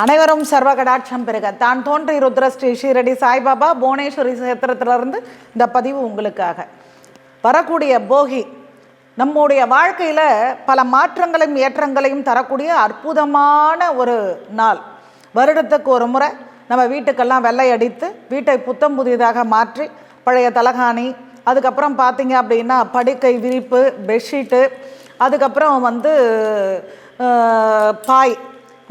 அனைவரும் சர்வ கடாட்சம் பெருக தான் தோன்றி ருத்ர ஸ்ரீ ஷீரடி சாய்பாபா புவனேஸ்வரி சேத்திரத்திலிருந்து இந்த பதிவு உங்களுக்காக. வரக்கூடிய போகி நம்முடைய வாழ்க்கையில் பல மாற்றங்களையும் ஏற்றங்களையும் தரக்கூடிய அற்புதமான ஒரு நாள். வருடத்துக்கு ஒரு முறை நம்ம வீட்டுக்கெல்லாம் வெள்ளை அடித்து வீட்டை புத்தம் புதியதாக மாற்றி பழைய தலகாணி அதுக்கப்புறம் பார்த்தீங்க அப்படின்னா படுக்கை விரிப்பு பெட்ஷீட்டு அதுக்கப்புறம் வந்து பாய்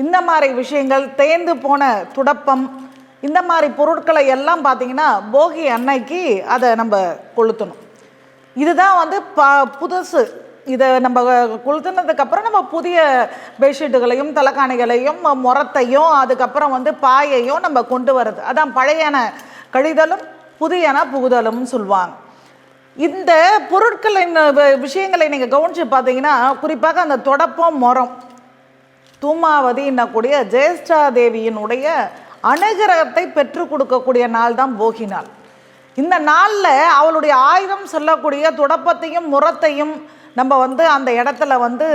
இந்த மாதிரி விஷயங்கள் தேய்ந்து போன துடப்பம் இந்த மாதிரி பொருட்களை எல்லாம் பார்த்தீங்கன்னா போகி அன்னைக்கு அதை நம்ம கொளுத்தணும். இதுதான் வந்து ப புதுசு. இதை நம்ம கொளுத்துனதுக்கப்புறம் நம்ம புதிய பெட்ஷீட்டுகளையும் தலைக்காணிகளையும் முறத்தையும் அதுக்கப்புறம் வந்து பாயையும் நம்ம கொண்டு வர்றது. அதான் பழையன கழிதலும் புதியன புகுதலும் சொல்லுவாங்க. இந்த பொருட்களின் விஷயங்களை நீங்கள் கவனித்து பார்த்தீங்கன்னா குறிப்பாக அந்த தொடப்பம் முறம் தூமாவதி என்னக்கூடிய ஜெயஸ்டா தேவியினுடைய அனுகிரகத்தை பெற்றுக் கொடுக்கக்கூடிய நாள் தான் போகி நாள். இந்த நாளில் அவளுடைய ஆயுதம் சொல்லக்கூடிய துடப்பத்தையும் முரத்தையும் நம்ம வந்து அந்த இடத்துல வந்து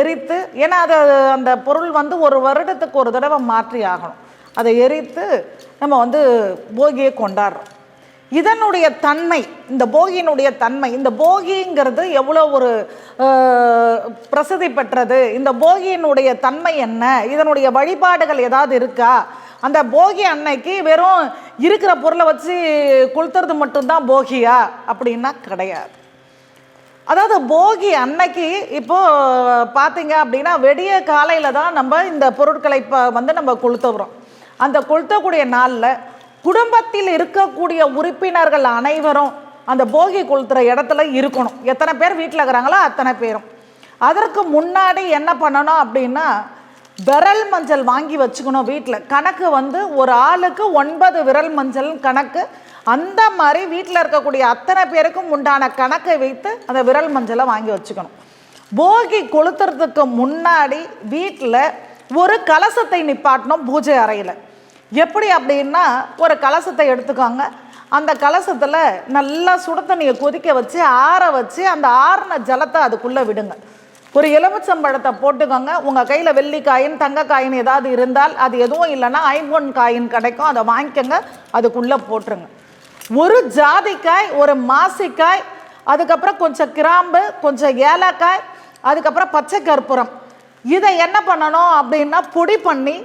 எரித்து ஏன்னா அது அந்த பொருள் வந்து ஒரு வருடத்துக்கு ஒரு தடவை மாற்றி ஆகணும். அதை எரித்து நம்ம வந்து போகியை கொண்டாடுறோம். இதனுடைய தன்மை இந்த போகியினுடைய தன்மை இந்த போகிங்கிறது எவ்வளோ ஒரு பிரசித்தி பெற்றது இந்த போகியினுடைய தன்மை என்ன இதனுடைய வழிபாடுகள் ஏதாவது இருக்கா? அந்த போகி அன்னைக்கு வெறும் இருக்கிற பொருளை வச்சு கொளுத்துறது மட்டும்தான் போகியா? அப்படின்னா கிடையாது. அதாவது போகி அன்னைக்கு இப்போ பார்த்தீங்க அப்படின்னா வெடிய காலையில் தான் நம்ம இந்த பொருட்களை இப்போ வந்து நம்ம கொளுத்துகிறோம் அந்த கொளுத்தக்கூடிய நாளில் குடும்பத்தில் இருக்கக்கூடிய உறுப்பினர்கள் அனைவரும் அந்த போகி கொளுத்துற இடத்துல இருக்கணும். எத்தனை பேர் வீட்டில் இருக்கிறாங்களோ அத்தனை பேரும். அதற்கு முன்னாடி என்ன பண்ணணும் அப்படின்னா விரல் மஞ்சள் வாங்கி வச்சுக்கணும் வீட்டில் கணக்கு வந்து ஒரு ஆளுக்கு ஒன்பது விரல் மஞ்சள் கணக்கு. அந்த மாதிரி வீட்டில் இருக்கக்கூடிய அத்தனை பேருக்கும் உண்டான கணக்கை வைத்து அந்த விரல் மஞ்சளை வாங்கி வச்சுக்கணும். போகி கொளுத்துறதுக்கு முன்னாடி வீட்டில் ஒரு கலசத்தை நிப்பாட்டணும் பூஜை அறையில். எப்படி அப்படின்னா ஒரு கலசத்தை எடுத்துக்கோங்க. அந்த கலசத்தில் நல்லா சுட தண்ணியை கொதிக்க வச்சு ஆற வச்சு அந்த ஆறின ஜலத்தை அதுக்குள்ளே விடுங்க. ஒரு எலுமிச்சம்பழத்தை போட்டுக்கோங்க. உங்கள் கையில் வெள்ளிக்காயின் தங்கக்காயின் ஏதாவது இருந்தால் அது எதுவும் இல்லைன்னா ஐம்பொன் காயின் கிடைக்கும். அதை வாங்கிக்கோங்க. அதுக்குள்ளே போட்டுருங்க. ஒரு ஜாதிக்காய் ஒரு மாசிக்காய் அதுக்கப்புறம் கொஞ்சம் கிராம்பு கொஞ்சம் ஏலக்காய் அதுக்கப்புறம் பச்சை கற்பூரம். இதை என்ன பண்ணணும் அப்படின்னா பொடி பண்ணி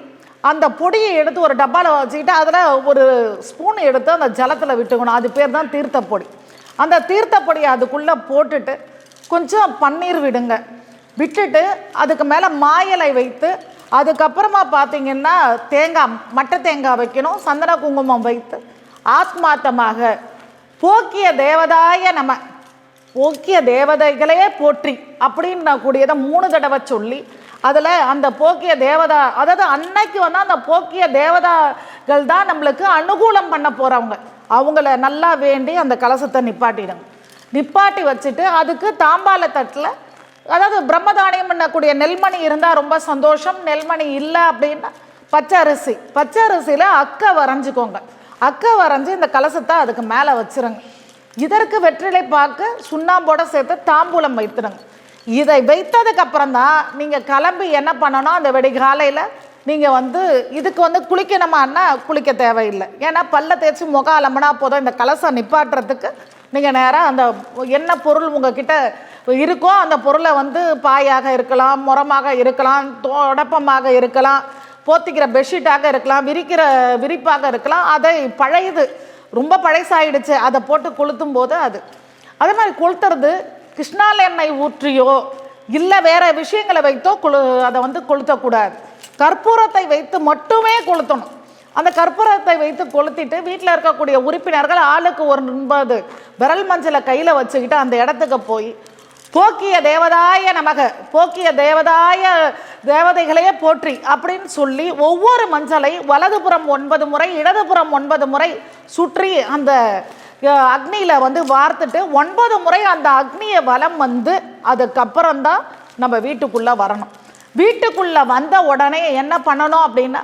அந்த பொடியை எடுத்து ஒரு டப்பாவில் வச்சுக்கிட்டு அதில் ஒரு ஸ்பூன் எடுத்து அந்த ஜலத்தில் விட்டுக்கணும். அது பேர் தான் தீர்த்த பொடி அந்த தீர்த்த பொடியை அதுக்குள்ளே போட்டுட்டு கொஞ்சம் பன்னீர் விடுங்க. விட்டுட்டு அதுக்கு மேலே மாயலை வைத்து அதுக்கப்புறமா பார்த்தீங்கன்னா தேங்காய் மட்டை தேங்காய் வைக்கணும். சந்தன குங்குமம் வைத்து ஆத்மார்த்தமாக போக்கிய தேவதாய நம்ம போக்கிய தேவதைகளையே போற்றி அப்படின்னக்கூடியதை மூணு தடவை சொல்லி அதில் அந்த போக்கிய தேவதா அதாவது அன்னைக்கு வந்து அந்த போக்கிய தேவதாகள் தான் நம்மளுக்கு அனுகூலம் பண்ண போகிறவங்க அவங்கள நல்லா வேண்டி அந்த கலசத்தை நிப்பாட்டிடுங்க நிப்பாட்டி வச்சுட்டு அதுக்கு தாம்பால தட்டில் அதாவது பிரம்மதானியம் பண்ணக்கூடிய நெல்மணி இருந்தால் ரொம்ப சந்தோஷம் நெல்மணி இல்லை அப்படின்னா பச்சை அரிசி பச்சை அரிசியில் அக்கை வரைஞ்சிக்கோங்க. அக்கை வரைஞ்சி இந்த கலசத்தை அதுக்கு மேலே வச்சிருங்க. இதற்கு வெற்றிலை பார்க்க சுண்ணாம்போட சேர்த்து தாம்பூலம் வைத்துடுங்க இதை வைத்ததுக்கப்புறம் தான் நீங்கள் கிளம்பி என்ன பண்ணணும்? அந்த வெடிகாலையில் நீங்கள் வந்து இதுக்கு வந்து குளிக்கணுமான்னா குளிக்க தேவையில்லை. ஏன்னா பல்ல தேய்ச்சி முகம் அலம்புனா போதும். இந்த கலசம் நிப்பாட்டுறதுக்கு நீங்கள் நேராக அந்த என்ன பொருள் உங்ககிட்ட இருக்கோ அந்த பொருளை வந்து பாயாக இருக்கலாம் முரமாக இருக்கலாம் தொடப்பமாக இருக்கலாம் போத்திக்கிற பெட்ஷீட்டாக இருக்கலாம் விரிக்கிற விரிப்பாக இருக்கலாம். அதை பழையது ரொம்ப பழசாயிடுச்சு. அதை போட்டு கொளுத்தும் போது அது. அதே மாதிரி கொளுத்துறது கிருஷ்ணால் எண்ணெய் ஊற்றியோ இல்லை வேற விஷயங்களை வைத்தோ கொளு அதை வந்து கொளுத்தக்கூடாது. கற்பூரத்தை வைத்து மட்டுமே கொளுத்தணும். அந்த கற்பூரத்தை வைத்து கொளுத்திட்டு வீட்டில் இருக்கக்கூடிய உறுப்பினர்கள் ஆளுக்கு ஒரு ஒன்பது விரல் மஞ்சளை கையில் வச்சுக்கிட்டு அந்த இடத்துக்கு போய் போக்கிய தேவதாய நமக போக்கிய தேவதாய தேவதைகளையே போற்றி அப்படின்னு சொல்லி ஒவ்வொரு மஞ்சளை வலதுபுறம் ஒன்பது முறை இடதுபுறம் ஒன்பது முறை சுற்றி அந்த அக்னியில் வந்து வார்த்துட்டு ஒன்பது முறை அந்த அக்னியை வலம் வந்து அதுக்கப்புறம் தான் நம்ம வீட்டுக்குள்ளே வரணும். வீட்டுக்குள்ளே வந்த உடனே என்ன பண்ணணும் அப்படின்னா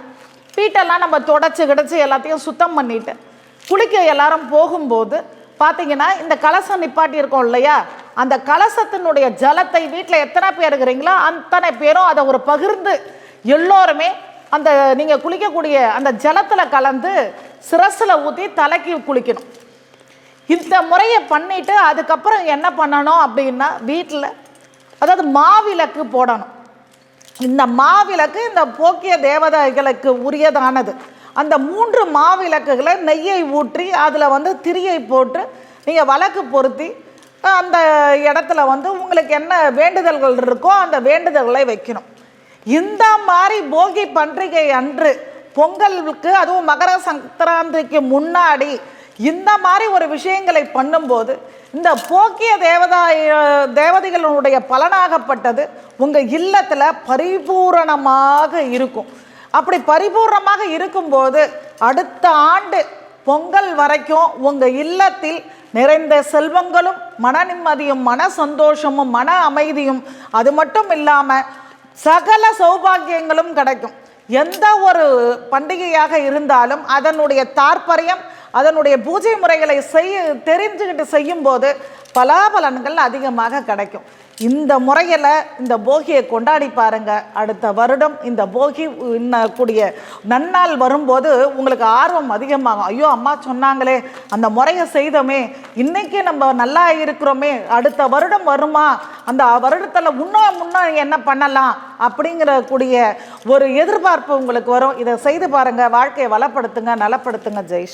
வீட்டெல்லாம் நம்ம தொடச்சி கிடச்சி எல்லாத்தையும் சுத்தம் பண்ணிட்டு குளிக்க எல்லாரும் போகும்போது பார்த்தீங்கன்னா இந்த கலசம் நிப்பாட்டி இருக்கோம் இல்லையா? அந்த கலசத்தினுடைய ஜலத்தை வீட்டில் எத்தனை பேர் இருக்கிறீங்களோ அத்தனை பேரும் அதை ஒரு பகிர்ந்து எல்லோருமே அந்த நீங்கள் குளிக்கக்கூடிய அந்த ஜலத்தில் கலந்து சிரசில் ஊற்றி தலைக்கு குளிக்கணும். இந்த முறையை பண்ணிட்டு அதுக்கப்புறம் என்ன பண்ணணும் அப்படின்னா வீட்டில் அதாவது மாவிளக்கு போடணும். இந்த மாவிளக்கு இந்த போக்கிய தேவதைகளுக்கு உரியதானது. அந்த மூன்று மாவிளக்குகளை நெய்யை ஊற்றி அதில் வந்து திரியை போட்டு நீங்கள் வழக்கு பொருத்தி அந்த இடத்துல வந்து உங்களுக்கு என்ன வேண்டுதல்கள் இருக்கோ அந்த வேண்டுதல்களை வைக்கணும். இந்த மாதிரி போகி பண்டிகை அன்று பொங்கலுக்கு அதுவும் மகர சங்கராந்திக்கு முன்னாடி இந்த மாதிரி ஒரு விஷயங்களை பண்ணும்போது இந்த போக்கிய தேவதாய தேவதைகளுடைய பலனாகப்பட்டது உங்கள் இல்லத்தில் பரிபூரணமாக இருக்கும். அப்படி பரிபூர்ணமாக இருக்கும்போது அடுத்த ஆண்டு பொங்கல் வரைக்கும் உங்கள் இல்லத்தில் நிறைந்த செல்வங்களும் மன நிம்மதியும் மன சந்தோஷமும் மன அமைதியும் அது மட்டும் இல்லாமல் சகல சௌபாகியங்களும் கிடைக்கும். எந்த ஒரு பண்டிகையாக இருந்தாலும் அதனுடைய தாற்பயம் அதனுடைய பூஜை முறைகளை செய்ய தெரிஞ்சுக்கிட்டு செய்யும்போது பலாபலன்கள் அதிகமாக கிடைக்கும். இந்த முறையில் இந்த போகியை கொண்டாடி பாருங்க. அடுத்த வருடம் இந்த போகி கூடிய நன்னாள் வரும்போது உங்களுக்கு ஆர்வம் அதிகமாகும். ஐயோ அம்மா சொன்னாங்களே அந்த முறையை செய்தோமே இன்னைக்கு நம்ம நல்லா இருக்கிறோமே அடுத்த வருடம் வருமா அந்த வருடத்தில் இன்னும் முன்னும் என்ன பண்ணலாம் அப்படிங்கிற கூடிய ஒரு எதிர்பார்ப்பு உங்களுக்கு வரும். இதை செய்து பாருங்க. வாழ்க்கையை வளப்படுத்துங்க நலப்படுத்துங்க. ஜெய்